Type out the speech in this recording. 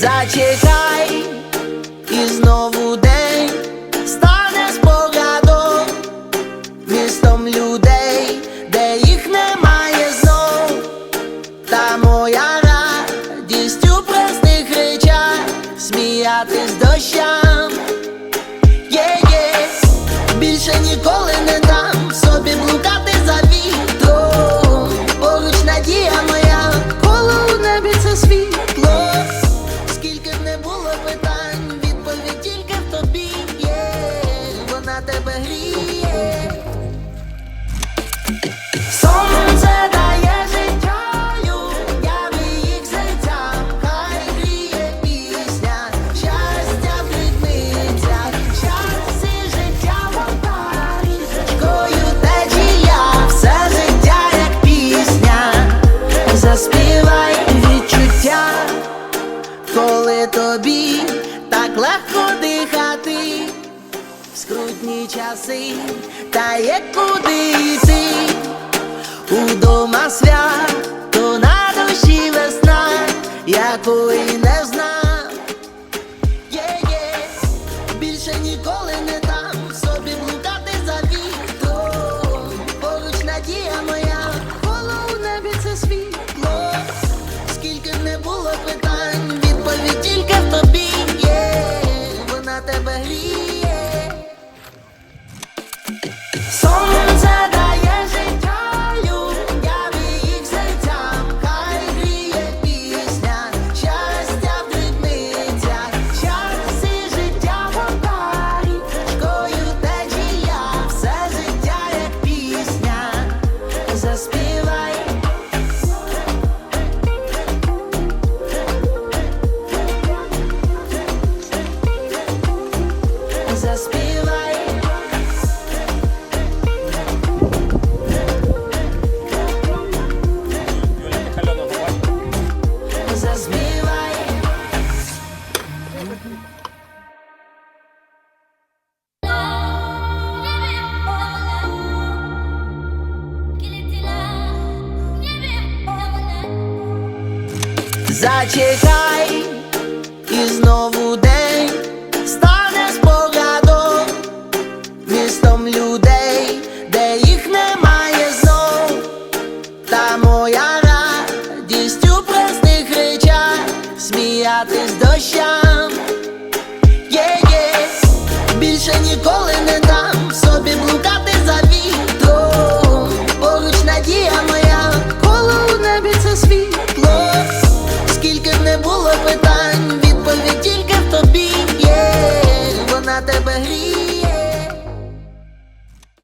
Зачекай, і знову день стане спогадом містом людей, де їх немає знов, та моя радість у простих речах, сміятись дощам. Є-є, більше ніколи не te vería. Скрутні часи, та є куди йти, удома свято на душі весна, якої не знав. Є-є, більше ніколи не as I speak. Зачекай, і знову день стане спогадом містом людей, де їх немає знов, та моя радість у простих речах, сміятись дощам. Є-є, більше ніколи не дам собі блукати за вітром. Поруч надія моя, коло у небі це світ.